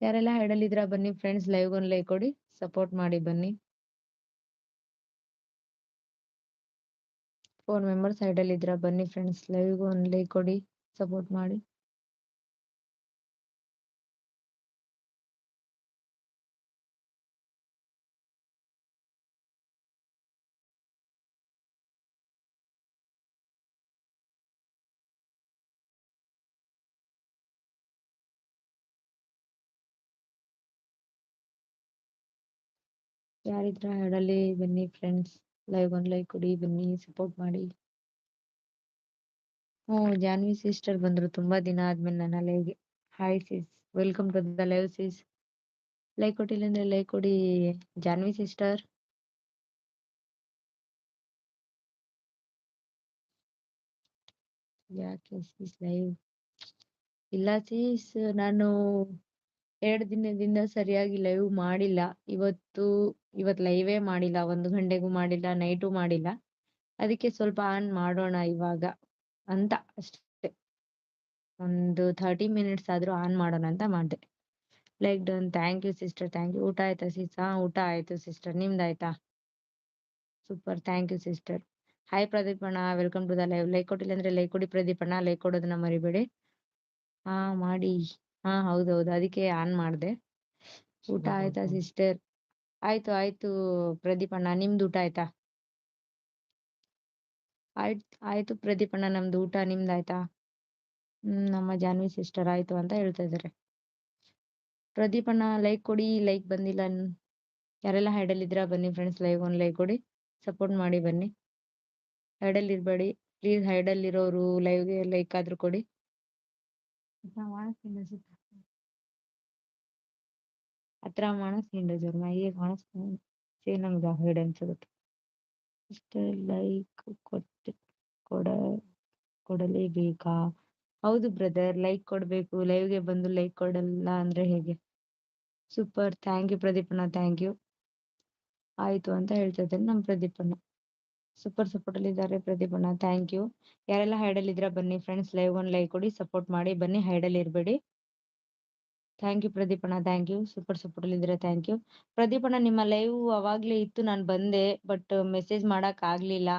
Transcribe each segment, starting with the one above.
ಯಾರೆಲ್ಲ ಹೈಡಲ್ಲಿದ್ದೀರಾ ಬನ್ನಿ ಫ್ರೆಂಡ್ಸ್ ಲೈವ್ ಒಂದು ಲೈಕ್ ಕೊಡಿ ಸಪೋರ್ಟ್ ಮಾಡಿ ಬನ್ನಿ. ಫೋರ್ ಮೆಂಬರ್ಸ್ ಸೈಡಲ್ಲಿದ್ದೀರಾ ಬನ್ನಿ ಫ್ರೆಂಡ್ಸ್ ಲೈವ್ ಒಂದು ಲೈಕ್ ಕೊಡಿ ಸಪೋರ್ಟ್ ಮಾಡಿ. ಯಾರಿದ್ರ ಹೈಡಲ್ಲಿ ಬನ್ನಿ ಫ್ರೆಂಡ್ಸ್ ಲೈವ್ ಒಂದು ಲೈಕ್ ಕೊಡಿ, ಬನ್ನಿ ಸಪೋರ್ಟ್ ಮಾಡಿ. ಹ್ಞೂ, ಜಾನ್ವಿ ಸಿಸ್ಟರ್ ಬಂದರು ತುಂಬಾ ದಿನ ಆದ್ಮೇಲೆ ನನ್ನ ಲೈವ್ಗೆ hi sis welcome to the live sis like ಕೊಟ್ಟಿಲ್ಲ ಅಂದ್ರೆ ಲೈಕ್ ಕೊಡಿ, ಜಾನ್ವಿ ಸಿಸ್ಟರ್ ಯಾಕೆ ಸಿಸ್ ಲೈವ್ ಇಲ್ಲ ಸಿಸ್ ನಾನು ಎರಡು ದಿನದಿಂದ ಸರಿಯಾಗಿ ಲೈವ್ ಮಾಡಿಲ್ಲ. ಇವತ್ತು ಇವತ್ ಲೈವೇ ಮಾಡಿಲ್ಲ. ಒಂದು ಗಂಟೆಗೂ ಮಾಡಿಲ್ಲ ನೈಟು ಮಾಡಿಲ್ಲ. ಅದಕ್ಕೆ ಸ್ವಲ್ಪ ಆನ್ ಮಾಡೋಣ ಇವಾಗ ಅಂತ ಅಷ್ಟೇ. ಒಂದು ಥರ್ಟಿ ಮಿನಿಟ್ಸ್ ಆದ್ರೂ ಆನ್ ಮಾಡೋಣ ಅಂತ ಮಾಡಿದೆ. Like done thank you sister thank you ಊಟ ಆಯ್ತಾ ಸಿಸ್? ಊಟ ಆಯ್ತು sister ನಿಮ್ದಾಯ್ತಾ super thank you sister hi Pradeep welcome to the live like ಕೊಟ್ಟಿಲ್ಲ ಅಂದ್ರೆ ಲೈಕ್ ಕೊಡಿ ಪ್ರದೀಪ್ ಅಣ್ಣ. ಲೈಕ್ ಕೊಡೋದನ್ನ ಮರಿಬೇಡಿ. ಹಾ, ಮಾಡಿ. ಹಾ ಹೌದೌದು. ಅದಕ್ಕೆ ಆನ್ ಮಾಡ್ದೆ. ಊಟ ಆಯ್ತಾ ಸಿಸ್ಟರ್? ಆಯ್ತು ಆಯ್ತು ಪ್ರದೀಪ್ ಅಣ್ಣ ನಿಮ್ದು ಊಟ ಆಯ್ತಾ? ಆಯ್ತು ಆಯ್ತು ಪ್ರದೀಪ್ ಅಣ್ಣ ನಮ್ದು ಊಟ ನಿಮ್ದಾಯ್ತಾ ಹ್ಮ್ ನಮ್ಮ ಜಾನ್ವಿ ಸಿಸ್ಟರ್ ಆಯ್ತು ಅಂತ ಹೇಳ್ತಾ ಇದಾರೆ. ಪ್ರದೀಪ್ ಅಣ್ಣ ಲೈಕ್ ಕೊಡಿ ಲೈಕ್ ಬಂದಿಲ್ಲ ಯಾರೆಲ್ಲ ಹೈಡಲ್ ಇದ್ರ ಬನ್ನಿ ಫ್ರೆಂಡ್ಸ್ ಲೈವ್ ಒಂದ್ ಲೈಕ್ ಕೊಡಿ. ಸಪೋರ್ಟ್ ಮಾಡಿ ಬನ್ನಿ. ಹೈಡಲ್ ಇರ್ಬೇಡಿ. ಪ್ಲೀಸ್ ಹೈಡಲ್ ಇರೋರು ಲೈವ್ಗೆ ಲೈಕ್ ಆದ್ರೂ ಕೊಡಿ. ಹತ್ರ ಮಾನಸ್ ಹಿಂಡ ಜರ್ಮ ಈಗ ಮಾನಸ್ ಸೇ ನಮ್ಗೆ ಹೈಡ್ ಅನ್ಸುತ್ತೆ ಇಷ್ಟೇ ಲೈಕ್ ಕೊಟ್ಟು ಕೊಡ, ಕೊಡಲೇಬೇಕಾ? ಹೌದು ಬ್ರದರ್ ಲೈಕ್ ಕೊಡಬೇಕು. ಲೈವ್ಗೆ ಬಂದು ಲೈಕ್ ಕೊಡಲ್ಲ ಅಂದ್ರೆ ಹೇಗೆ? ಸೂಪರ್ ಥ್ಯಾಂಕ್ ಯು ಪ್ರದೀಪಣ್ಣ ಥ್ಯಾಂಕ್ ಯು ಆಯ್ತು ಅಂತ ಹೇಳ್ತಾ ಇದ್ದಾರೆ ನಮ್ ಪ್ರದೀಪಣ್ಣ. ಸೂಪರ್ ಸಪೋರ್ಟ್ ಅಲ್ಲಿ ಇದ್ದಾರೆ ಪ್ರದೀಪಣ್ಣ ಥ್ಯಾಂಕ್ ಯು ಯಾರೆಲ್ಲ ಹೈಡಲ್ ಇದ್ರ ಬನ್ನಿ ಫ್ರೆಂಡ್ಸ್ ಲೈವ್ ಒಂದು ಲೈಕ್ ಕೊಡಿ ಸಪೋರ್ಟ್ ಮಾಡಿ. ಬನ್ನಿ ಹೈಡಲ್ ಇರ್ಬೇಡಿ. ಥ್ಯಾಂಕ್ ಯು ಪ್ರದೀಪಣ ಥ್ಯಾಂಕ್ ಯು ಸೂಪರ್ ಸಪೋರ್ಟ್ ಇದ್ರೆ ಥ್ಯಾಂಕ್ ಯು ಪ್ರದೀಪಣ್ಣ ನಿಮ್ಮ ಲೈವ್ ಅವಾಗ್ಲೇ ಇತ್ತು. ನಾನು ಬಂದೆ ಬಟ್ ಮೆಸೇಜ್ ಮಾಡಕ್ ಆಗ್ಲಿಲ್ಲ.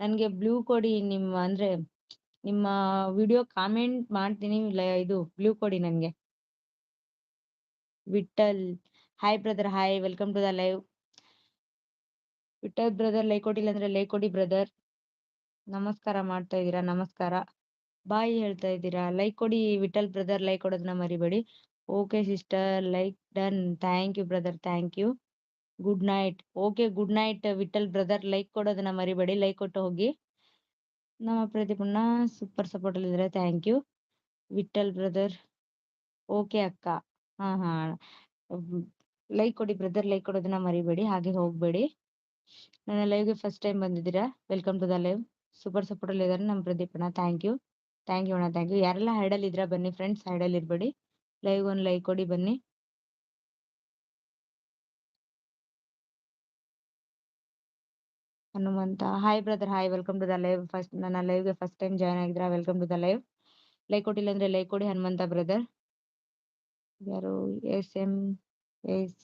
ನನ್ಗೆ ಬ್ಲೂ ಕೊಡಿ ನಿಮ್ಮ, ಅಂದ್ರೆ ನಿಮ್ಮ ವಿಡಿಯೋ ಕಾಮೆಂಟ್ ಮಾಡ್ತೀನಿ. ಇದು ಬ್ಲೂ ಕೊಡಿ ನನ್ಗೆ. Vithal. Hi brother hi welcome to the live Vithal brother like ಕೊಟ್ಟಿಲ್ಲ ಅಂದ್ರೆ ಲೈ ಕೊಡಿ ಬ್ರದರ್ ನಮಸ್ಕಾರ ಮಾಡ್ತಾ ಇದ್ದೀರಾ? ನಮಸ್ಕಾರ. ಬಾಯ್ ಹೇಳ್ತಾ ಇದ್ದೀರಾ? ಲೈಕ್ ಕೊಡಿ, ವಿಠಲ್ ಬ್ರದರ್ ಲೈಕ್ ಕೊಡೋದನ್ನ ಮರಿಬೇಡಿ. Okay sister like done thank you brother thank you good night okay good night Vithal brother like ಕೊಡೋದನ್ನ ಮರಿಬೇಡಿ. ಲೈಕ್ ಕೊಟ್ಟು ಹೋಗಿ. ನಮ್ಮ ಪ್ರದೀಪಣ್ಣ ಸೂಪರ್ ಸಪೋರ್ಟ್ ಅಲ್ಲಿ ಇದ್ರೆ. Thank you Vithal brother okay ಅಕ್ಕ. ಹಾ ಹಾ. ಲೈಕ್ ಕೊಡಿ ಬ್ರದರ್ ಲೈಕ್ ಕೊಡೋದನ್ನ ಮರಿಬೇಡಿ. ಹಾಗೆ ಹೋಗ್ಬೇಡಿ. ನನ್ನ ಲೈವ್ಗೆ ಫಸ್ಟ್ ಟೈಮ್ ಬಂದಿದ್ದೀರಾ? Welcome to the live super support ಅಲ್ಲಿ ಇದ್ದಾರೆ ನಮ್ಮ ಪ್ರದೀಪಣ್ಣ ಥ್ಯಾಂಕ್ ಯು ಥ್ಯಾಂಕ್ ಯು ಅಣ್ಣ. ಥ್ಯಾಂಕ್ ಯು ಯಾರೆಲ್ಲ ಹೈಡಲ್ ಇದ್ರ ಬನ್ನಿ ಫ್ರೆಂಡ್ಸ್ ಹೈಡಲ್ ಇರ್ಬೇಡಿ. ಲೈವ್ ಒಂದು ಲೈಕ್ ಕೊಡಿ ಬನ್ನಿ. Hanumantha hi brother hi welcome to the live first ನನ್ನ ಲೈವ್ಗೆ ಫಸ್ಟ್ ಟೈಮ್ ಜಾಯ್ನ್ ಆಗಿದ್ರ welcome to the live like ಕೊಟ್ಟಿಲ್ಲ ಅಂದ್ರೆ ಲೈಕ್ ಕೊಡಿ ಹನುಮಂತ ಬ್ರದರ್ ಯಾರು? S M S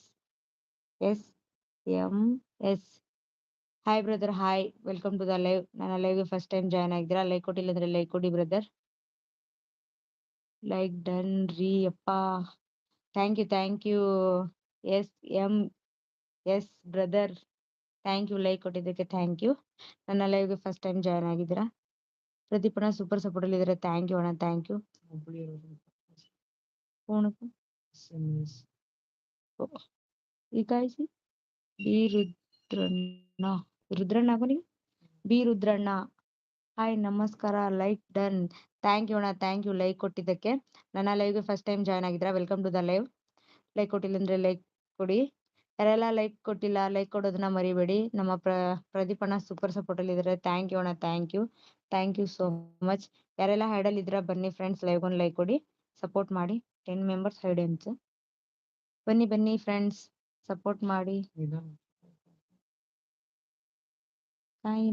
S M S hi brother hi welcome to the live ನನ್ನ ಲೈವ್ಗೆ first time join ಆಗಿದ್ದೀರಾ? ಲೈಕ್ ಕೊಟ್ಟಿಲ್ಲ ಅಂದ್ರೆ ಲೈಕ್ ಕೊಡಿ ಬ್ರದರ್ ಲೈಕ್ ಡನ್ ರೀ ಅಪ್ಪ thank you thank you S M S brother thank you like ಕೊಟ್ಟಿದ್ದಕ್ಕೆ thank you ನನ್ನ ಲೈವ್ಗೆ ಫಸ್ಟ್ ಟೈಮ್ ಜಾಯ್ನ್ ಆಗಿದ್ದೀರಾ? ಪ್ರದೀಪಣ್ಣ ಸೂಪರ್ ಸಪೋರ್ಟ್ ಅಲ್ಲಿ ಇದ್ದಾರೆ ಥ್ಯಾಂಕ್ ಯು ಅಣ್ಣ ಥ್ಯಾಂಕ್ ಯು ಫೋನಕ್ಕೆ ಈ ಕಾಯಿಸಿ? ಬಿ ರುದ್ರಣ್ಣ ರುದ್ರಣ್ಣ ಬನ್ನಿ ಬಿ ರುದ್ರಣ್ಣ ಹಾಯ್ ನಮಸ್ಕಾರ. ಲೈಕ್ ಡನ್ ಥ್ಯಾಂಕ್ ಯು ಅಣ್ಣ. ಥ್ಯಾಂಕ್ ಯು ಲೈಕ್ ಕೊಟ್ಟಿದ್ದಕ್ಕೆ. ನನ್ನ ಲೈವ್ಗೆ ಫಸ್ಟ್ ಟೈಮ್ ಜಾಯ್ನ್ ಆಗಿದ್ದೀರಾ? Welcome to the live like ಕೊಟ್ಟಿಲ್ಲ ಅಂದರೆ ಲೈಕ್ ಕೊಡಿ. ಯಾರೆಲ್ಲ ಲೈಕ್ ಕೊಟ್ಟಿಲ್ಲ ಲೈಕ್ ಕೊಡೋದನ್ನ ಮರಿಬೇಡಿ. ನಮ್ಮ ಪ್ರ ಪ್ರದೀಪ್ ಅಣ್ಣ ಸೂಪರ್ ಸಪೋರ್ಟ್ ಅಲ್ಲಿ ಇದ್ದಾರೆ. ಥ್ಯಾಂಕ್ ಯು ಅಣ್ಣ. Thank you thank you so much ಯಾರೆಲ್ಲ ಹೈಡಲ್ ಇದ್ರ ಬನ್ನಿ ಫ್ರೆಂಡ್ಸ್ ಲೈವ್ ಒಂದು ಲೈಕ್ ಕೊಡಿ. ಸಪೋರ್ಟ್ ಮಾಡಿ. ಟೆನ್ ಮೆಂಬರ್ಸ್ ಹೈಡ್ ಅಂತ ಬನ್ನಿ ಬನ್ನಿ ಫ್ರೆಂಡ್ಸ್ ಸಪೋರ್ಟ್ ಮಾಡಿ. ಸಾಯಿ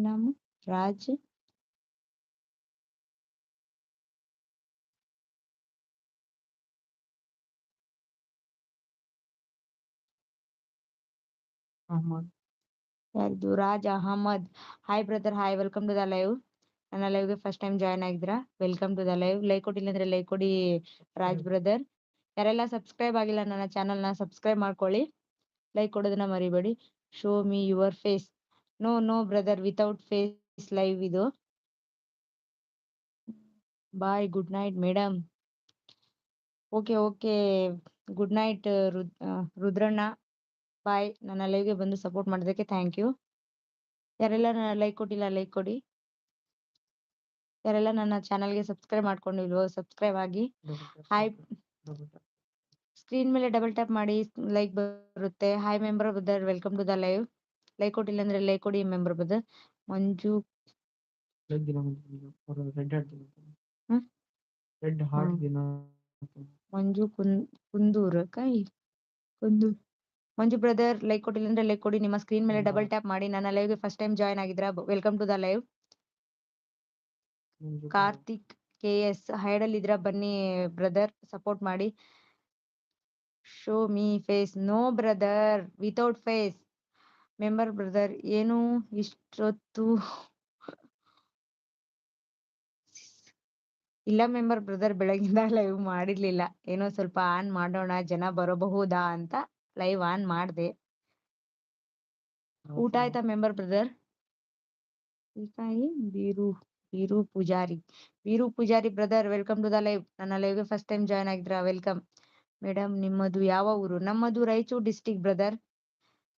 ರಾಜ್ ಅಹಮದ್ ಯಾರ್ದು Raj Ahmed hi brother hi welcome to the live ನನ್ನ ಲೈವ್ಗೆ first time join ಆಗಿದ್ರಾ welcome to the live like ಕೊಟ್ಟಿಲ್ಲ ಅಂದ್ರೆ ಲೈಕ್ ಕೊಡಿ ರಾಜ್ ಬ್ರದರ್ ಯಾರೆಲ್ಲ ಸಬ್ಸ್ಕ್ರೈಬ್ ಆಗಿಲ್ಲ ನನ್ನ ಚಾನೆಲ್ನ ಸಬ್ಸ್ಕ್ರೈಬ್ ಮಾಡ್ಕೊಳ್ಳಿ. ಲೈಕ್ ಕೊಡೋದನ್ನ ಮರಿಬೇಡಿ. Show me your face no no brother without face live ಇದು. Bye good night madam okay okay good night Rudranna bye. ನನ್ನ ಲೈವ್ಗೆ ಬಂದು ಸಪೋರ್ಟ್ ಮಾಡೋದಕ್ಕೆ ಥ್ಯಾಂಕ್ ಯು ಯಾರೆಲ್ಲ ಲೈಕ್ ಕೊಟ್ಟಿಲ್ಲ ಲೈಕ್ ಕೊಡಿ. ಯಾರೆಲ್ಲ ನನ್ನ ಚಾನಲ್ಗೆ ಸಬ್ಸ್ಕ್ರೈಬ್ ಮಾಡ್ಕೊಂಡಿಲ್ವೋ ಸಬ್ಸ್ಕ್ರೈಬ್ ಆಗಿ. ಹಾಯ್ ಸ್ಕ್ರೀನ್ ಮೇಲೆ ಡಬಲ್ ಟ್ಯಾಪ್ ಮಾಡಿ ಲೈಕ್ ಬರುತ್ತೆ. Hi member brother welcome to the live like ಕೊಟ್ಟಿಲ್ಲ ಅಂದ್ರೆ ಲೈಕ್ ಕೊಡಿ ಮೆಂಬರ್ ಬ್ರದರ್ ಮಂಜು. ಮಂಜು ಕುಂದೂರ್ ಕೈ. ಕುಂದೂರ್. ಮಂಜು ಬ್ರದರ್ ಲೈಕ್ ಕೊಟ್ಟಿಲ್ಲ ಅಂದ್ರೆ ಲೈಕ್ ಕೊಡಿ. ನಿಮ್ಮ ಸ್ಕ್ರೀನ್ ಮೇಲೆ ಡಬಲ್ ಟ್ಯಾಪ್ ಮಾಡಿ. ನನ್ನ ಲೈವ್ಗೆ ಫಸ್ಟ್ ಟೈಮ್ ಜಾಯ್ನ್ ಆಗಿದ್ರ. Welcome to the live Karthik K S hydel ಇದ್ರ. ಬನ್ನಿ ಬ್ರದರ್ ಸಪೋರ್ಟ್ ಮಾಡಿ. Show me face no brother without face member brother ಏನು ಇಷ್ಟೊತ್ತು? ಇಲ್ಲ ಮೆಂಬರ್ ಬ್ರದರ್ ಬೆಳಗಿಂದ ಲೈವ್ ಮಾಡಿರ್ಲಿಲ್ಲ. ಏನೋ ಸ್ವಲ್ಪ ಆನ್ ಮಾಡೋಣ. ಜನ ಬರಬಹುದಾ ಅಂತ. ಲೈವ್ ಆನ್ ಮಾಡ್ದೆ. ಊಟ ಆಯ್ತಾ member brother Beeru Beeru Pujari. Beeru Pujari brother welcome to the live ನನ್ನ ಲೈವ್ಗೆ ಫಸ್ಟ್ ಟೈಮ್ ಜಾಯ್ನ್ ಆಗಿದ್ರ? ವೆಲ್ಕಮ್ ಮೇಡಮ್ ನಿಮ್ಮದು ಯಾವ ಊರು? ನಮ್ಮದು Raichur district brother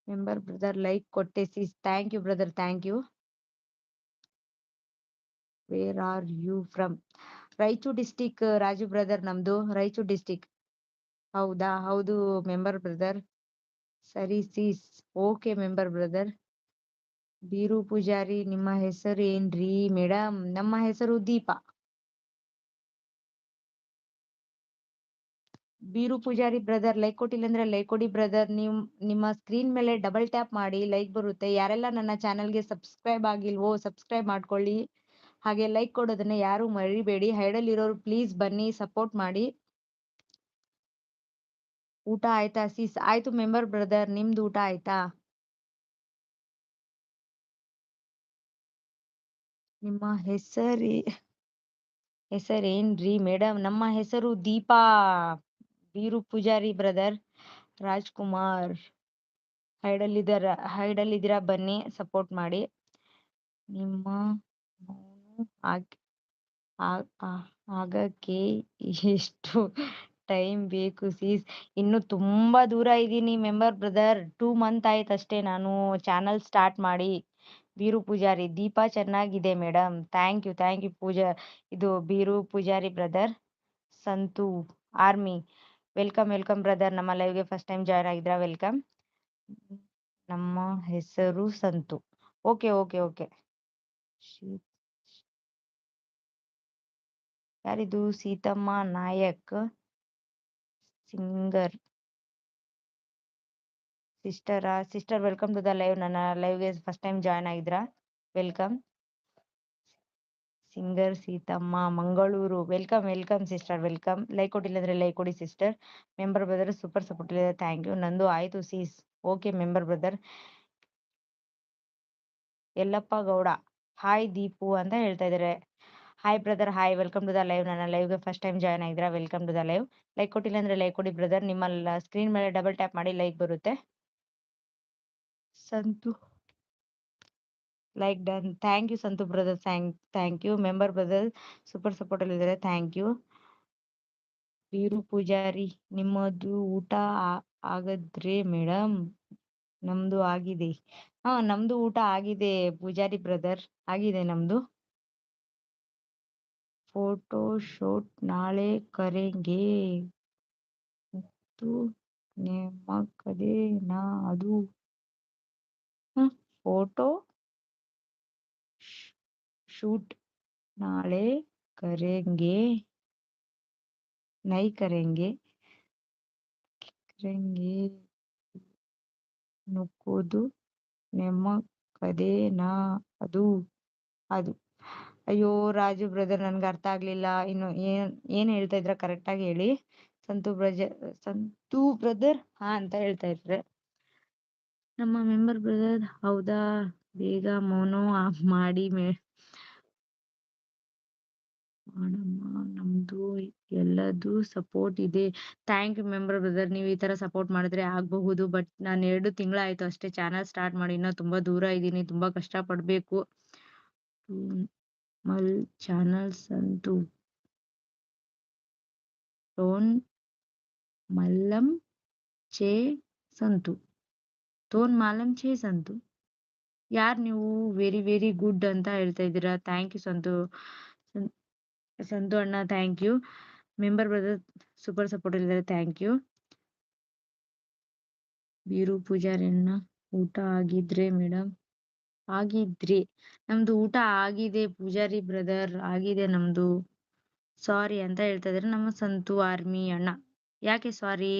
member brother like ಕೊಟ್ಟೆ sis thank you brother thank you where are you from Raichur district Raju brother ನಮ್ದು. Raichur district ಹೌದಾ? ಹೌದು ಮೆಂಬರ್ ಬ್ರದರ್ ಸರಿ sis. Okay member brother. Beeru Pujari, ನಿಮ್ಮ ಹೆಸರು ಏನ್ರಿ? ಮೇಡಮ್ ನಮ್ಮ ಹೆಸರು ದೀಪಾ. ಬೀರು ಪೂಜಾರಿ ಬ್ರದರ್, ಲೈಕ್ ಕೊಟ್ಟಿಲ್ಲ ಅಂದ್ರೆ ಲೈಕ್ ಕೊಡಿ ಬ್ರದರ್. ನಿಮ್ ನಿಮ್ಮ ಸ್ಕ್ರೀನ್ ಮೇಲೆ ಡಬಲ್ ಟ್ಯಾಪ್ ಮಾಡಿ, ಲೈಕ್ ಬರುತ್ತೆ. ಯಾರೆಲ್ಲ ನನ್ನ ಚಾನಲ್ಗೆ ಸಬ್ಸ್ಕ್ರೈಬ್ ಆಗಿಲ್ವೋ, ಸಬ್ಸ್ಕ್ರೈಬ್ ಮಾಡ್ಕೊಳ್ಳಿ. ಹಾಗೆ ಲೈಕ್ ಕೊಡೋದನ್ನ ಯಾರು ಮರಿಬೇಡಿ. ಹೈಡಲ್ ಇರೋರು ಪ್ಲೀಸ್ ಬನ್ನಿ, ಸಪೋರ್ಟ್ ಮಾಡಿ. ಊಟ ಆಯ್ತಾ? ಸಿಸ್, ಆಯ್ತು ಮೆಂಬರ್ ಬ್ರದರ್, ನಿಮ್ದು ಊಟ ಆಯ್ತಾ? ನಿಮ್ಮ ಹೆಸರಿ ಹೆಸರ್ ಏನ್ರಿ ಮೇಡಮ್? ನಮ್ಮ ಹೆಸರು ದೀಪಾ, ಬೀರು ಪೂಜಾರಿ ಬ್ರದರ್, ರಾಜ್ಕುಮಾರ್. ಹೈಡಲ್ ಇದರ ಹೈಡಲ್ ಇದೀರಾ ಬನ್ನಿ, ಸಪೋರ್ಟ್ ಮಾಡಿ. ನಿಮ್ಮ ಆಗಕ್ಕೆ ಎಷ್ಟು ಟೈಮ್ ಬೇಕು ಸೀಸ್. ಇನ್ನು ತುಂಬಾ ದೂರ ಇದ್ದೀನಿ, ಮೆಂಬರ್ ಬ್ರದರ್. ಟೂ ಮಂತ್ ಆಯ್ತು ಅಷ್ಟೇ ನಾನು ಚಾನಲ್ ಸ್ಟಾರ್ಟ್ ಮಾಡಿ. ಬೀರು ಪೂಜಾರಿ, ದೀಪ ಚೆನ್ನಾಗಿದೆ madam. Thank you thank you Pooja. ಇದು Beeru Pujari brother Santu army. Welcome welcome brother. ನಮ್ಮ ಲೈವ್ಗೆ ಫಸ್ಟ್ ಟೈಮ್ ಜಾಯ್ನ್ ಆಗಿದ್ರ? ವೆಲ್ಕಮ್. ನಮ್ಮ ಹೆಸರು ಸಂತು. Okay okay okay. ಯಾರಿದು? Seethamma Nayak. Singer. Sister sister welcome to the live. ನನ್ನ ಲೈವ್ಗೆ ಫಸ್ಟ್ ಟೈಮ್ ಜಾಯ್ನ್ ಆಗಿದ್ರ? Welcome. Singer Seethamma, Mangaluru. Welcome welcome sister, welcome. Like ಕೊಟ್ಟಿಲ್ಲ ಅಂದ್ರೆ ಲೈಕ್ ಕೊಡಿ sister. Member brother super support ಇಲ್ಲ ಥ್ಯಾಂಕ್ ಯು. ನಂದು ಆಯ್ತು. Sis. Okay member brother. Yallappa Gowda. Hi Deepu ಅಂತ ಹೇಳ್ತಾ ಇದಾರೆ. Hi brother hi welcome to the live ನನ್ನ ಲೈವ್ಗೆ first time join ಆಗಿದ್ರಾ welcome to the live like ಕೊಟ್ಟಿಲ್ಲ ಅಂದ್ರೆ ಲೈಕ್ ಕೊಡಿ ಬ್ರದರ್ ನಿಮ್ಮ ಸ್ಕ್ರೀನ್ ಮೇಲೆ ಡಬಲ್ ಟ್ಯಾಪ್ ಮಾಡಿ ಲೈಕ್ ಬರುತ್ತೆ. Santu. Like done thank you Santu brother thank thank you member brother super support ಅಲ್ಲಿ ಇದ್ದಾರೆ. ಥ್ಯಾಂಕ್ ಯು ವೀರು ಪೂಜಾರಿ ನಿಮ್ಮದು ಊಟ ಆಗದ್ರೆ ಮೇಡಮ್ ನಮ್ದು ಆಗಿದೆ. ಹಾ ನಮ್ದು ಊಟ ಆಗಿದೆ ಪೂಜಾರಿ ಬ್ರದರ್ ಆಗಿದೆ ನಮ್ದು. ಶೂಟ್ ನಾಳೆ ಕರೆಂಗೆ. ಮತ್ತು ನಿಮ್ಮಕದೇನಾ ಅದು. ಫೋಟೋ ಶೂಟ್ ನಾಳೆ ಕರೆಂಗೆ. ನೈ ಕರೆಂಗೆ. ಕರೆಂಗೆ ನುಕ್ಕೋದು ನಿಮ್ಮ ಕದೇನಾ ಅದು. ಅದು. ಅಯ್ಯೋ ರಾಜು ಬ್ರದರ್ ನನ್ಗೆ ಅರ್ಥ ಆಗ್ಲಿಲ್ಲ. ಇನ್ನು ಏನ್ ಏನ್ ಹೇಳ್ತಾ ಇದ್ರ ಕರೆಕ್ಟ್ ಆಗಿ ಹೇಳಿ. ಸಂತು ಬ್ರಜ ಸಂತು ಬ್ರದರ್ ಹಾ ಅಂತ ಹೇಳ್ತಾ ಇದ್ರೆ. ನಮ್ಮ ಮೆಂಬರ್ ಬ್ರದರ್ ಹೌದಾ? ಬೇಗ ಮೌನೋ ಆಫ್ ಮಾಡಿ ಮೇ ನಮ್ದು ಎಲ್ಲದು ಸಪೋರ್ಟ್ ಇದೆ. ಥ್ಯಾಂಕ್ ಯು ಮೆಂಬರ್ ಬ್ರದರ್ ನೀವು ಈ ತರ ಸಪೋರ್ಟ್ ಮಾಡಿದ್ರೆ ಆಗಬಹುದು ಬಟ್ ನಾನು ಎರಡು ತಿಂಗಳಾಯ್ತು ಅಷ್ಟೇ ಚಾನಲ್ ಸ್ಟಾರ್ಟ್ ಮಾಡಿ, ಇನ್ನೂ ತುಂಬಾ ದೂರ ಇದ್ದೀನಿ, ತುಂಬಾ ಕಷ್ಟ ಪಡ್ಬೇಕು. ಮಲ್ ಚಾನಲ್ಸ್ ಸಂತು ಟೋನ್ ಮಲ್ಲಂ ಚೇ ಸಂತು ತೋನ್ ಮಾಲಂ ಚೇ ಸಂತು ಯಾರ್ ನೀವು ವೆರಿ ವೆರಿ ಗುಡ್ ಅಂತ ಹೇಳ್ತಾ ಇದ್ದೀರಾ? ಥ್ಯಾಂಕ್ ಯು ಸಂತು ಸಂತು ಅಣ್ಣ thank you member brother super support ಇದ್ದಾರೆ ಥ್ಯಾಂಕ್ ಯು ಬೀರು ಪೂಜಾರಿ ಅಣ್ಣ, ಊಟ ಆಗಿದ್ರೆ ಮೇಡಮ್ ಆಗಿದ್ರೆ ನಮ್ದು ಊಟ ಆಗಿದೆ ಪೂಜಾರಿ ಬ್ರದರ್, ಆಗಿದೆ ನಮ್ದು ಸಾರಿ ಅಂತ ಹೇಳ್ತಾ ಇದಾರೆ ನಮ್ಮ ಸಂತು ಆರ್ಮಿ ಅಣ್ಣ. ಯಾಕೆ ಸಾರಿ?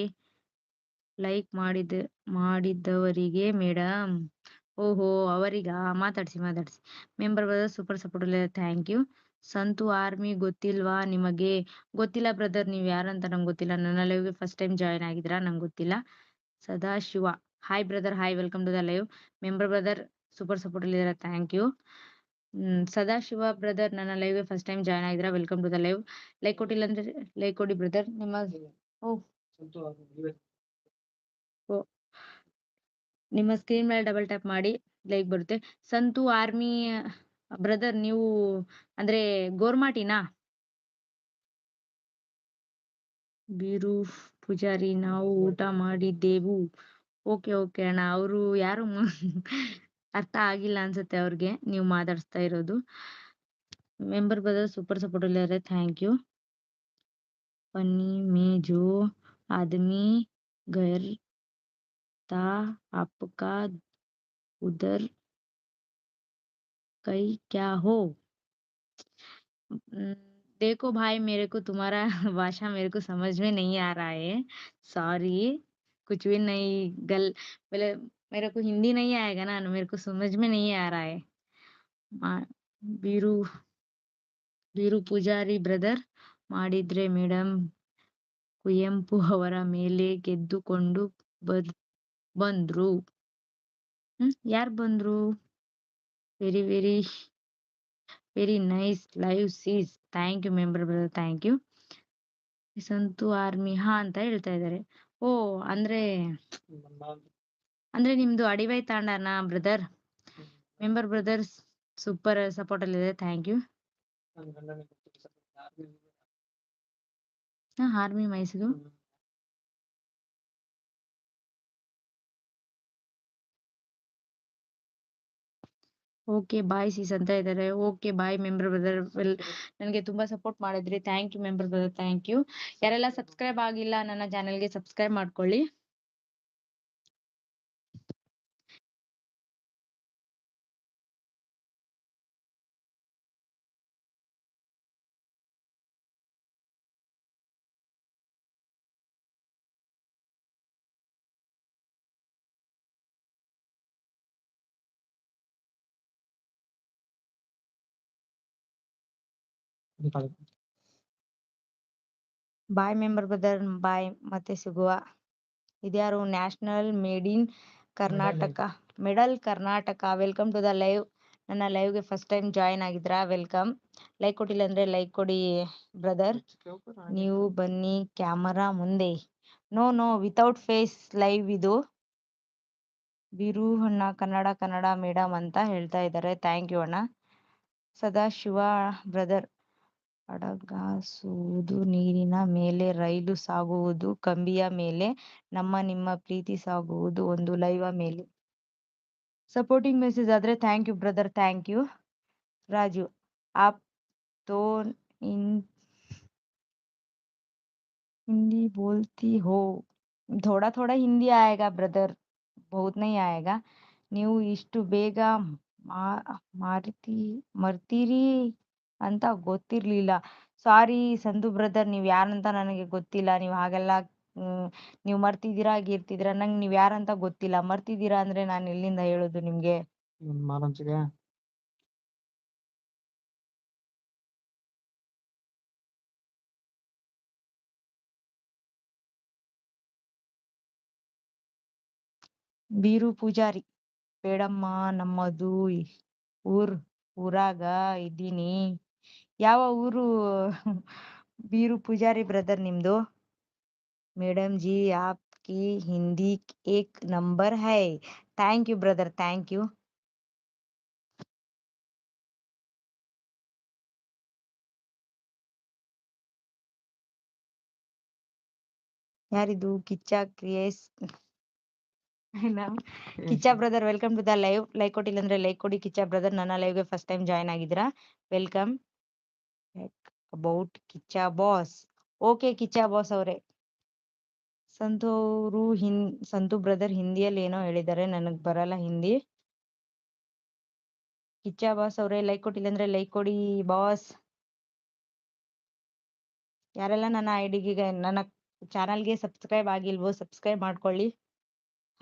ಲೈಕ್ ಮಾಡಿದ ಮಾಡಿದ್ದವರಿಗೆ ಮೇಡಮ್ ಓಹೋ, ಅವರಿಗ ಮಾತಾಡ್ಸಿ ಮಾತಾಡ್ಸಿ. Member brother super support thank you. Santu army ಗೊತ್ತಿಲ್ವಾ ನಿಮಗೆ? ಗೊತ್ತಿಲ್ಲ ಬ್ರದರ್, ನೀವ್ ಯಾರಂತ ನಂಗೆ ಗೊತ್ತಿಲ್ಲ. ನನ್ನ ಲೈವ್ಗೆ ಫಸ್ಟ್ ಟೈಮ್ ಜಾಯಿನ್ ಆಗಿದ್ರಾ ನಂಗೆ ಗೊತ್ತಿಲ್ಲ. Sadashiva. Hi brother, hi welcome to the live. Member brother super support ಇದ್ದಾರೆ ಥ್ಯಾಂಕ್ ಯು ಸದಾಶಿವ ಬ್ರದರ್ ನನ್ನ ಲೈವ್ ಫಸ್ಟ್ ಟೈಮ್ ಜಾಯ್ನ್ ಆಗಿದ್ರ welcome to the live like ಕೊಟ್ಟಿಲ್ಲ ಅಂದ್ರೆ ಲೈಕ್ ಕೊಡಿ ಬ್ರದರ್ ನಿಮ್ಮ ನಿಮ್ಮ ಸ್ಕ್ರೀನ್ ಮೇಲೆ ಡಬಲ್ ಟ್ಯಾಪ್ ಮಾಡಿ ಲೈಕ್ ಬರುತ್ತೆ. ಸಂತು ಆರ್ಮಿ ಬ್ರದರ್ ನೀವು ಅಂದ್ರೆ ಗೋರ್ಮಾಟಿನಾ? ಬೀರು ಪೂಜಾರಿ, ನಾವು ಊಟ ಮಾಡಿದ್ದೆವು. ಓಕೆ ಓಕೆ ಅಣ್ಣ, ಅವರು ಯಾರು? ಅರ್ಥ ಆಗಿಲ್ಲ ಅನ್ಸುತ್ತೆ ಅವ್ರಿಗೆ ನೀವು ಮಾತಾಡ್ಸ್ತಾ ಇರೋದು ಮೆಂಬರ್ ಬ್ರದರ್ ಸೂಪರ್ ಸಪೋರ್ಟ್ ಇದ್ದಾರೆ ಥ್ಯಾಂಕ್ ಯು पन्नी में जो आदमी घर था आपका उधर कई क्या हो हम्म, देखो भाई मेरे को तुम्हारा भाषा मेरे को समझ में नहीं आ रहा है सॉरी कुछ भी नहीं गल बोले मेरे को हिंदी नहीं आएगा ना मेरे को समझ में नहीं आ रहा है ಮಾ- ಬೀರು ಬೀರು ಪೂಜಾರಿ ಬ್ರದರ್ ಮಾಡಿದ್ರೆ ಮೇಡಮ್ ಕುವೆಂಪು ಅವರ ಮೇಲೆ ಗೆದ್ದುಕೊಂಡು ಬರ್ ಬಂದ್ರು ಹ್ಮ್ ಯಾರ್ ಬಂದ್ರು very very very nice live seize thank you member brother thank you Santhu army ಹಾ ಅಂತ ಹೇಳ್ತಾ ಇದ್ದಾರೆ ಓ ಅಂದ್ರೆ ನಮ್ಮ ಅಂದ್ರೆ ನಿಮ್ದು ಅಡಿವೈ ತಾಂಡನ brother? Member brothers super support ಅಲ್ಲಿ ಇದೆ thank you army Mysuru. Okay bye sis ಅಂತ ಇದ್ದಾರೆ okay bye member brother well ನನಗೆ ತುಂಬಾ ಸಪೋರ್ಟ್ ಮಾಡಿದ್ರಿ. Thank you member brother thank you ಯಾರೆಲ್ಲ ಸಬ್ಸ್ಕ್ರೈಬ್ ಆಗಿಲ್ಲ ನನ್ನ ಚಾನೆಲ್ಗೆ ಸಬ್ಸ್ಕ್ರೈಬ್ ಮಾಡ್ಕೊಳ್ಳಿ. ಬಾಯ್ ಮೆಂಬರ್ ಬ್ರದರ್ ಬಾಯ್ ಮತ್ತೆ ಸಿಗುವ. ಇದ್ಯಾರು? National made in Karnataka. Medal Karnataka. Welcome to the live ನನ್ನ ಲೈವ್ಗೆ ಫಸ್ಟ್ ಟೈಮ್ ಜಾಯಿನ್ ಆಗಿದ್ರಾ? ವೆಲ್ಕಮ್ ಲೈಕ್ ಕೊಟ್ಟಿಲ್ಲ ಅಂದ್ರೆ ಲೈಕ್ ಕೊಡಿ ಬ್ರದರ್. ನೀವು ಬನ್ನಿ ಕ್ಯಾಮರಾ ಮುಂದೆ. No no without face live ಇದು. ಬಿರು ಅಣ್ಣ ಕನ್ನಡ ಕನ್ನಡ ಮೇಡಮ್ ಅಂತ ಹೇಳ್ತಾ ಇದ್ದಾರೆ. ಥ್ಯಾಂಕ್ ಯು ಅಣ್ಣ. ಸದಾಶಿವ ಬ್ರದರ್ ಹಡಗಾಸುವುದು ನೀರಿನ ಮೇಲೆ, ರೈಲು ಸಾಗುವುದು ಕಂಬಿಯ ಮೇಲೆ, ನಮ್ಮ ನಿಮ್ಮ ಪ್ರೀತಿ ಸಾಗುವುದು ಒಂದು ಲೈವ ಮೇಲೆ. ಸಪೋರ್ಟಿಂಗ್ ಮೆಸೇಜ್ ಆದರೆ thank you brother thank you Raju, app ತೋ ಇನ್, ಹಿಂದಿ ಬೋಲ್ತಿ ಹೋ. ಥೋಡಾ ಥೋಡಾ ಹಿಂದಿ ಆಯೇಗಾ ಬ್ರದರ್ ಬಹುತ್ ನೈ ಆಯೇಗಾ. ನೀವು ಇಷ್ಟು ಬೇಗ ಮಾ, ಮಾರ್ತಿ, ಮರ್ತೀರಿ? ಅಂತ ಗೊತ್ತಿರ್ಲಿಲ್ಲ. ಸಾರಿ ಸಂಧು ಬ್ರದರ್ ನೀವ್ ಯಾರಂತ ನನಗೆ ಗೊತ್ತಿಲ್ಲ. ನೀವು ಹಾಗೆಲ್ಲ ನೀವ್ ಮರ್ತಿದ್ದೀರಾ ಗೀರ್ತಿದ್ದೀರಾ ನಂಗೆ ನೀವ್ ಯಾರಂತ ಗೊತ್ತಿಲ್ಲ. ಮರ್ತಿದ್ದೀರಾ ಅಂದ್ರೆ ನಾನು ಎಲ್ಲಿಂದ ಹೇಳೋದು ನಿಮ್ಗೆ? ಬೀರು ಪೂಜಾರಿ. ಬೇಡಮ್ಮ ನಮ್ಮದು ಊರ್ ಊರಾಗ ಇದ್ದೀನಿ. ಯಾವ ಊರು? ಬೀರು ಪೂಜಾರಿ ಬ್ರದರ್ ನಿಮ್ದು? ಮೇಡಮ್ ಜಿ, ಆಪ್ಕಿ, ಹಿಂದಿ ಏಕ್ number high. Thank you brother, thank you. ಯಾರಿದು? Kichcha creations Kichcha brother, welcome to the live. Like ಕೊಟ್ಟಿಲ್ಲ ಅಂದ್ರೆ ಲೈಕ್ ಕೊಡಿ ಕಿಚ್ಚ ಬ್ರದರ್, ನನ್ನ ಲೈವ್ಗೆ ಫಸ್ಟ್ ಟೈಮ್ ಜಾಯ್ನ್ ಆಗಿದ್ರ welcome. About Kichcha boss okay Kichcha boss ಅವರೇ. ಸಂತು ಅವರು ಹಿನ್, ಸಂತು ಬ್ರದರ್ ಹಿಂದಿಯಲ್ಲಿ ಏನೋ ಹೇಳಿದ್ದಾರೆ, ನನಗ್ ಬರಲ್ಲ ಹಿಂದಿ. ಕಿಚ್ಚ ಬಾಸ್ ಅವರೇ ಲೈಕ್ ಕೊಟ್ಟಿಲ್ಲ ಅಂದ್ರೆ ಲೈಕ್ ಕೊಡಿ ಬಾಸ್ ಯಾರೆಲ್ಲ ನನ್ನ ಐಡಿಗೆ ನನ್ನ ಚಾನಲ್ಗೆ ಸಬ್ಸ್ಕ್ರೈಬ್ ಆಗಿಲ್ವೋ ಸಬ್ಸ್ಕ್ರೈಬ್ ಮಾಡ್ಕೊಳ್ಳಿ.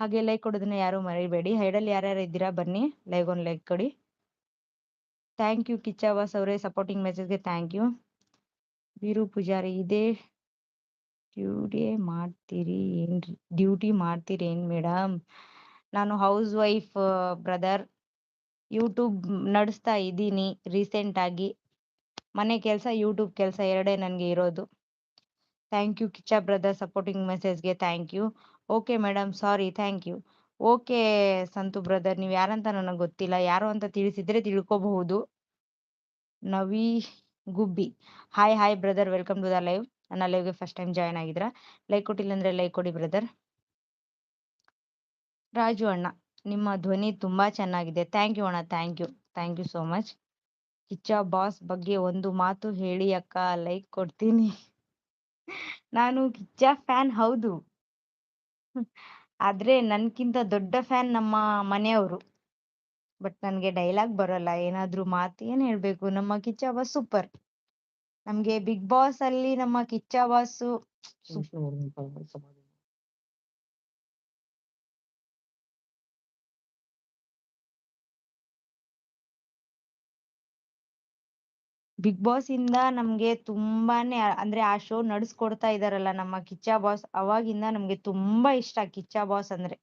ಹಾಗೆ ಲೈಕ್ ಕೊಡೋದನ್ನ ಯಾರು ಮರಿಬೇಡಿ. ಹೈಡಲ್ಲಿ ಯಾರ್ಯಾರು ಇದ್ದೀರಾ, ಬನ್ನಿ. ಲೈವ್ ಒಂದು ಲೈಕ್ ಕೊಡಿ. ಥ್ಯಾಂಕ್ ಯು ಕಿಚ್ಚ ಬಾಸ್ ಅವರೇ ಸಪೋರ್ಟಿಂಗ್ ಮೆಸೇಜ್ಗೆ ಥ್ಯಾಂಕ್ ಯು ವೀರು ಪೂಜಾರಿ ಇದೇ ಡ್ಯೂಟಿ ಮಾಡ್ತೀರಿ ಏನ್ರಿ ಡ್ಯೂಟಿ ಮಾಡ್ತೀರಿ ಏನ್ ಮೇಡಮ್? ನಾನು ಹೌಸ್ ವೈಫ್ ಬ್ರದರ್, ಯೂಟ್ಯೂಬ್ ನಡೆಸ್ತಾ ಇದ್ದೀನಿ ರೀಸೆಂಟ್ ಆಗಿ. ಮನೆ ಕೆಲಸ, ಯೂಟ್ಯೂಬ್ ಕೆಲಸ ಎರಡೇ ನನಗೆ ಇರೋದು. Thank you Kichcha brother supporting ಮೆಸೇಜ್ಗೆ thank you. Okay madam, sorry, thank you. Okay Santu brother, ನೀವು ಯಾರಂತ ನನಗೆ ಗೊತ್ತಿಲ್ಲ. ಯಾರು ಅಂತ ತಿಳಿಸಿದ್ರೆ ತಿಳ್ಕೊಬಹುದು. Navi Gubbi. Hi hi brother welcome to the live ನನ್ನ ಲೈವ್ಗೆ ಫಸ್ಟ್ ಟೈಮ್ ಜಾಯ್ನ್ ಆಗಿದ್ರ ಲೈಕ್ ಕೊಟ್ಟಿಲ್ಲ ಅಂದ್ರೆ ಲೈಕ್ ಕೊಡಿ ಬ್ರದರ್ ರಾಜು ಅಣ್ಣ, ನಿಮ್ಮ ಧ್ವನಿ ತುಂಬಾ ಚೆನ್ನಾಗಿದೆ. ಥ್ಯಾಂಕ್ ಯು ಅಣ್ಣ. Thank you thank you so much Kichcha boss ಬಗ್ಗೆ ಒಂದು ಮಾತು ಹೇಳಿ ಅಕ್ಕ ಲೈಕ್ ಕೊಡ್ತೀನಿ. ನಾನು ಕಿಚ್ಚ ಫ್ಯಾನ್ ಹೌದು. ಆದ್ರೆ ನನ್ಕಿಂತ ದೊಡ್ಡ ಫ್ಯಾನ್ ನಮ್ಮ ಮನೆಯವರು. ಬಟ್ ನನಗೆ ಡೈಲಾಗ್ ಬರಲ್ಲ. ಏನಾದ್ರೂ ಮಾತು ಏನು ಹೇಳ್ಬೇಕು? ನಮ್ಮ ಕಿಚ್ಚ ಬಾಸ್ ಸೂಪರ್. ನಮ್ಗೆ ಬಿಗ್ ಬಾಸ್ ಅಲ್ಲಿ ನಮ್ಮ ಕಿಚ್ಚ ಬಾಸು ಬಿಗ್ ಬಾಸ್ ಇಂದ ನಮ್ಗೆ ತುಂಬಾನೇ ಅಂದ್ರೆ ಆ ಶೋ ನಡ್ಸ್ಕೊಡ್ತಾ ಇದಾರಲ್ಲ ನಮ್ಮ ಕಿಚ್ಚ ಬಾಸ್ ಅವಾಗಿಂದ ನಮ್ಗೆ ತುಂಬಾ ಇಷ್ಟ ಕಿಚ್ಚ ಬಾಸ್ ಅಂದ್ರೆ.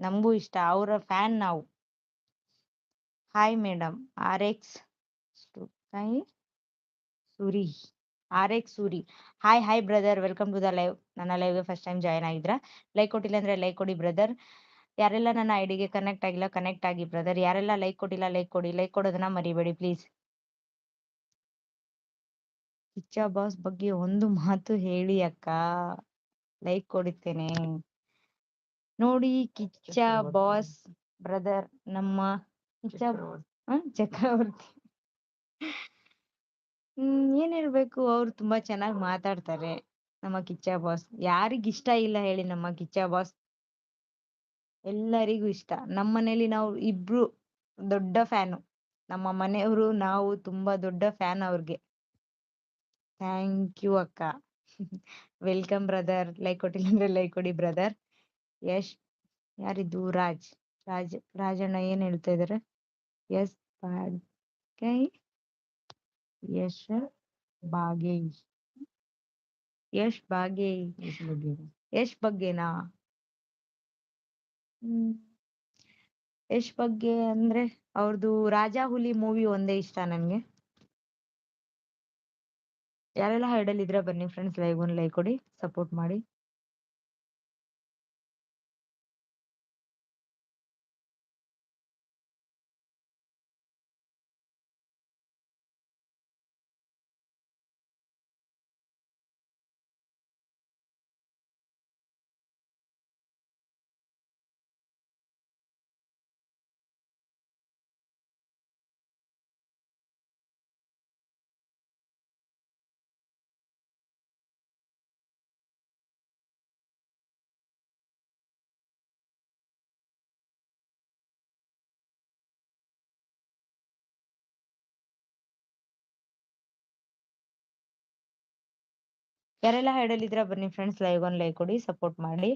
ನಮಗೂ ಇಷ್ಟ. ಅವರ ಫ್ಯಾನ್ ನಾವು. Hi madam R X Suri R X Suri hi hi brother welcome to the live ನನ್ನ ಲೈವ್ ಫಸ್ಟ್ ಟೈಮ್ ಜಾಯ್ನ್ ಆಗಿದ್ರ. ಲೈಕ್ ಕೊಟ್ಟಿಲ್ಲ ಅಂದ್ರೆ ಲೈಕ್ ಕೊಡಿ ಬ್ರದರ್ ಯಾರೆಲ್ಲ ನನ್ನ ಐಡಿಗೆ ಕನೆಕ್ಟ್ ಆಗಿಲ್ಲ ಕನೆಕ್ಟ್ ಆಗಿ ಬ್ರದರ್ ಯಾರೆಲ್ಲ ಲೈಕ್ ಕೊಟ್ಟಿಲ್ಲ ಲೈಕ್ ಕೊಡಿ. ಲೈಕ್ ಕೊಡೋದನ್ನ ಮರಿಬೇಡಿ ಪ್ಲೀಸ್ ಕಿಚ್ಚ ಬಾಸ್ ಬಗ್ಗೆ ಒಂದು ಮಾತು ಹೇಳಿ ಅಕ್ಕ. ಲೈಕ್ ಕೊಡುತ್ತೇನೆ. ನೋಡಿ ಕಿಚ್ಚ ಬಾಸ್ ಬ್ರದರ್ ನಮ್ಮ ಚಕ್ರವರ್ತಿ. ಹ್ಮ್ ಏನ್ ಹೇಳ್ಬೇಕು ಅವ್ರು ತುಂಬಾ ಚೆನ್ನಾಗಿ ಮಾತಾಡ್ತಾರೆ. ನಮ್ಮ ಕಿಚ್ಚ ಬಾಸ್. ಯಾರಿಗ್ ಇಷ್ಟ ಇಲ್ಲ ಹೇಳಿ ನಮ್ಮ ಕಿಚ್ಚ ಬಾಸ್. ಎಲ್ಲರಿಗೂ ಇಷ್ಟ. ನಮ್ಮ ಮನೇಲಿ ನಾವು ಇಬ್ರು ದೊಡ್ಡ ಫ್ಯಾನು. ನಮ್ಮ ಮನೆಯವರು ನಾವು ತುಂಬಾ ದೊಡ್ಡ ಫ್ಯಾನ್ ಅವ್ರಿಗೆ. ಥ್ಯಾಂಕ್ ಯು ಅಕ್ಕ. Welcome brother. ಲೈಕ್ ಕೊಟ್ಟಿಲ್ಲ ಅಂದ್ರೆ ಲೈಕ್ ಕೊಡಿ ಬ್ರದರ್. ಯಶ್ ಯಾರಿದ್ದು ರಾಜ್. ರಾಜ್ ರಾಜಣ್ಣ ಏನ್ ಹೇಳ್ತಾ ಇದಾರೆ? ಎಸ್ ಕೈ ಯಶ್ ಬಾಗೆ ಯಶ್ ಬಾಗೆ ಬಗ್ಗೆ ಯಶ್ ಬಗ್ಗೆನಾ ಹ್ಮ್ ಯಶ್ ಬಗ್ಗೆ ಅಂದ್ರೆ ಅವ್ರದ್ದು ರಾಜಾ ಹುಲಿ ಮೂವಿ ಒಂದೇ ಇಷ್ಟ ನನ್ಗೆ. ಯಾರೆಲ್ಲ ಹೈಡಲ್ ಇದ್ರೆ ಬನ್ನಿ ಫ್ರೆಂಡ್ಸ್ ಲೈವ್ ಒಂದು ಲೈಕ್ ಕೊಡಿ ಸಪೋರ್ಟ್ ಮಾಡಿ. ಯಾರೆಲ್ಲ ಹೈಡಲ್ ಇದ್ರ ಬನ್ನಿ ಫ್ರೆಂಡ್ಸ್ ಲೈವ್ ಒಂದು ಲೈಕ್ ಕೊಡಿ ಸಪೋರ್ಟ್ ಮಾಡಿ.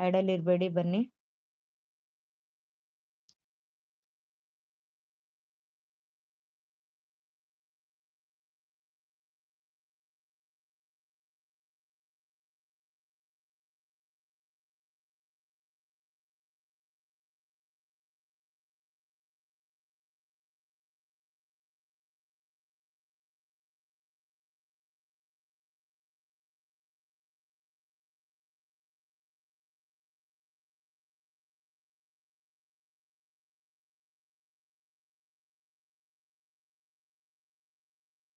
ಹೈಡಲ್ ಇರ್ಬೇಡಿ ಬನ್ನಿ.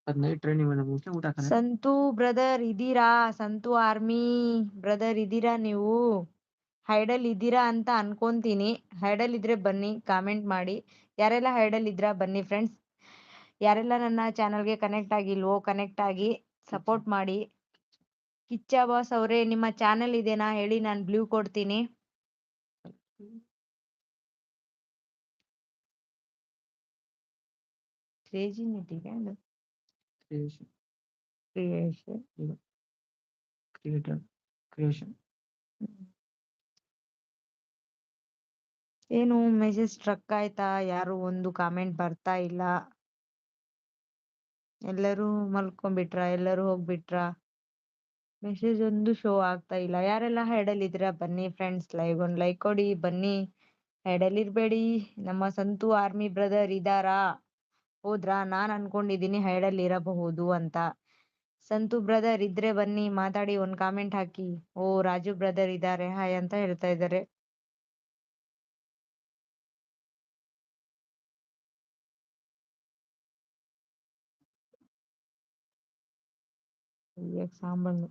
ಅದ್ ಟ್ರೈನಿಂಗ್ ಮೇಡಮ್ ಮುಗಿಸಿ ಊಟ ಸಂತು ಬ್ರದರ್ ಇದೀರಾ ಸಂತು ಆರ್ಮಿ ಬ್ರದರ್ ಇದ್ದೀರಾ ನೀವು? ಹೈಡಲ್ ಇದ್ದೀರಾ ಅಂತ ಅನ್ಕೊಂತೀನಿ. ಹೈಡಲ್ ಇದ್ರೆ ಬನ್ನಿ ಕಾಮೆಂಟ್ ಮಾಡಿ. ಯಾರೆಲ್ಲ ಹೈಡಲ್ ಇದ್ರಾ ಬನ್ನಿ ಫ್ರೆಂಡ್ಸ್ ಯಾರೆಲ್ಲ ನನ್ನ ಚಾನಲ್ಗೆ ಕನೆಕ್ಟ್ ಆಗಿಲ್ವೋ ಕನೆಕ್ಟ್ ಆಗಿ ಸಪೋರ್ಟ್ ಮಾಡಿ. ಕಿಚ್ಚ ಬಾಸ್ ಅವರೇ ನಿಮ್ಮ ಚಾನೆಲ್ ಇದೆನಾ ಹೇಳಿ ನಾನು ಬ್ಲೂ ಕೊಡ್ತೀನಿ. ಕ್ರೇಜಿ ನಿಟಿಗೆ creation. Creation creation. ಏನು ಮೆಸೇಜ್ ಸ್ಟ್ರಕ್ ಆಯ್ತಾ? ಯಾರು ಒಂದು ಕಾಮೆಂಟ್ ಬರ್ತಾ ಇಲ್ಲ. ಎಲ್ಲರೂ ಮಲ್ಕೊಂಡ್ಬಿಟ್ರ? ಎಲ್ಲರೂ ಹೋಗ್ಬಿಟ್ರ? ಮೆಸೇಜ್ ಒಂದು ಶೋ ಆಗ್ತಾ ಇಲ್ಲ. ಯಾರೆಲ್ಲ ಹೈಡಲ್ ಇದ್ದೀರಾ? ಬನ್ನಿ ಫ್ರೆಂಡ್ಸ್ ಲೈವ್ ಒಂದ್ ಲೈಕ್ ಕೊಡಿ. ಬನ್ನಿ ಹೈಡಲ್ ಇರ್ಬೇಡಿ. ನಮ್ಮ ಸಂತು ಆರ್ಮಿ ಬ್ರದರ್ ಇದಾರಾ ಹೋದ್ರಾ? ನಾನ್ ಅನ್ಕೊಂಡಿದೀನಿ ಹೈಡಲ್ ಇರಬಹುದು ಅಂತ. ಸಂತು ಬ್ರದರ್ ಇದ್ರೆ ಬನ್ನಿ, ಮಾತಾಡಿ, ಒಂದ್ ಕಾಮೆಂಟ್ ಹಾಕಿ. ಓ, ರಾಜು ಬ್ರದರ್ ಇದಾರೆ, ಹಾಯ್ ಅಂತ ಹೇಳ್ತಾ ಇದಾರೆ. ಸಾಂಬಣ್ಣು.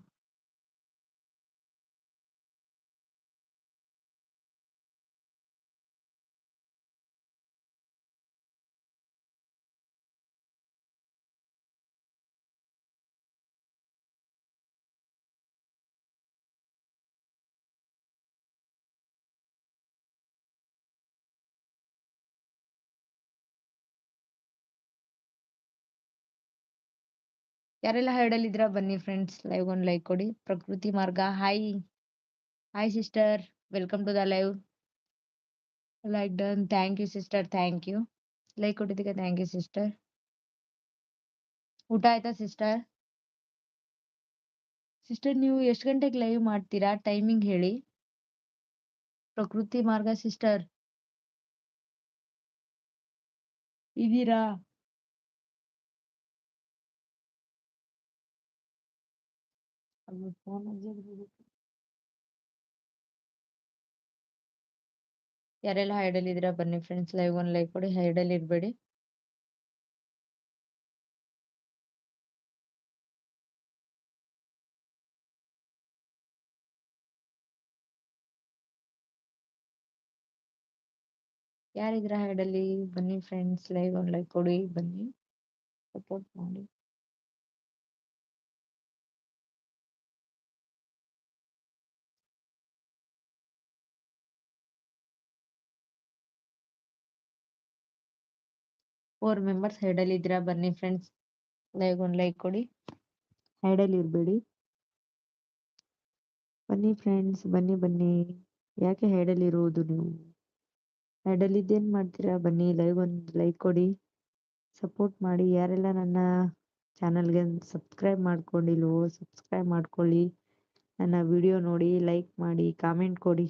ಯಾರೆಲ್ಲ ಹೈಡಲ್ ಇದ್ರ ಬನ್ನಿ ಫ್ರೆಂಡ್ಸ್ ಲೈವ್ ಒಂದು ಲೈಕ್ ಕೊಡಿ. Prakruthi Marga hi hi sister welcome to the live like done thank you sister thank you like ಕೊಟ್ಟಿದ್ದಕ್ಕೆ ಥ್ಯಾಂಕ್ ಯು ಸಿಸ್ಟರ್ ಊಟ ಆಯ್ತಾ ಸಿಸ್ಟರ್ ಸಿಸ್ಟರ್ ನೀವು ಎಷ್ಟು ಗಂಟೆಗೆ ಲೈವ್ ಮಾಡ್ತೀರಾ? ಟೈಮಿಂಗ್ ಹೇಳಿ. ಪ್ರಕೃತಿ ಮಾರ್ಗ ಸಿಸ್ಟರ್ ಇದೀರಾ? ಯಾರೆಲ್ಲ ಹೈಡಲ್ ಇದ್ದೀರಾ? ಬನ್ನಿ ಫ್ರೆಂಡ್ಸ್ ಲೈವ್ ಒಂದು ಲೈಕ್ ಕೊಡಿ. ಹೈಡಲ್ ಇರಬೇಡಿ ಯಾರಿದ್ರ ಹೈಡಲ್ಲಿ ಬನ್ನಿ ಫ್ರೆಂಡ್ಸ್ ಲೈವ್ ಒಂದು ಲೈಕ್ ಕೊಡಿ. ಬನ್ನಿ. ಸಪೋರ್ಟ್ ಮಾಡಿ. ಫೋರ್ ಮೆಂಬರ್ಸ್ ಹೈಡಲ್ಲಿ ಇದ್ದೀರಾ? ಬನ್ನಿ ಫ್ರೆಂಡ್ಸ್ ಲೈವ್ ಒಂದು ಲೈಕ್ ಕೊಡಿ. ಹೈಡಲ್ಲಿ ಇರಬೇಡಿ. ಬನ್ನಿ ಫ್ರೆಂಡ್ಸ್ ಬನ್ನಿ ಬನ್ನಿ. ಯಾಕೆ ಹೈಡಲ್ಲಿ ಇರುವುದು ನೀವು? ಹೈಡಲ್ಲಿ ಇದ್ದೇನು ಮಾಡ್ತೀರಾ? ಬನ್ನಿ ಲೈವ್ ಒಂದು ಲೈಕ್ ಕೊಡಿ. ಸಪೋರ್ಟ್ ಮಾಡಿ. ಯಾರೆಲ್ಲ ನನ್ನ ಚಾನಲ್ಗೆ ಸಬ್ಸ್ಕ್ರೈಬ್ ಮಾಡ್ಕೊಂಡಿಲ್ವೋ ಸಬ್ಸ್ಕ್ರೈಬ್ ಮಾಡ್ಕೊಳ್ಳಿ. ನನ್ನ ವಿಡಿಯೋ ನೋಡಿ ಲೈಕ್ ಮಾಡಿ ಕಾಮೆಂಟ್ ಕೊಡಿ.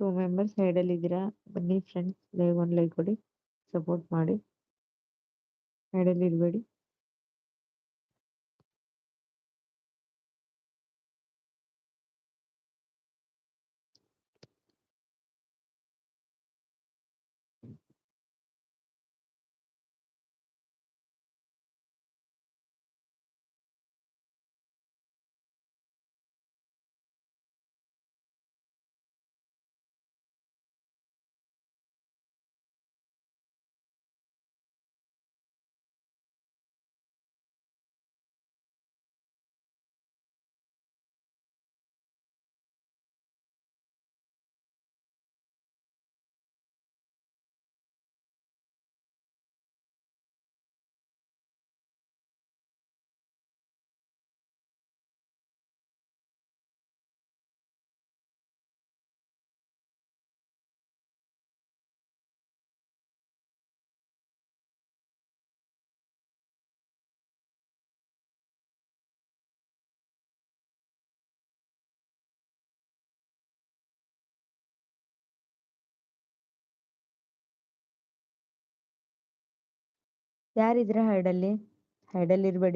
ಟೂ ಮೆಂಬರ್ಸ್ ಸೈಡಲ್ಲಿ ಇದ್ದೀರಾ? ಬನ್ನಿ ಫ್ರೆಂಡ್ಸ್ ಲೈವ್ ಒಂದು ಲೈಕ್ ಕೊಡಿ ಸಪೋರ್ಟ್ ಮಾಡಿ. ಸೈಡಲ್ಲಿ ಇರಬೇಡಿ. ಯಾರಿದ್ರ ಹೈಡಲ್ಲಿ? ಹೈಡಲ್ ಇರಬೇಡಿ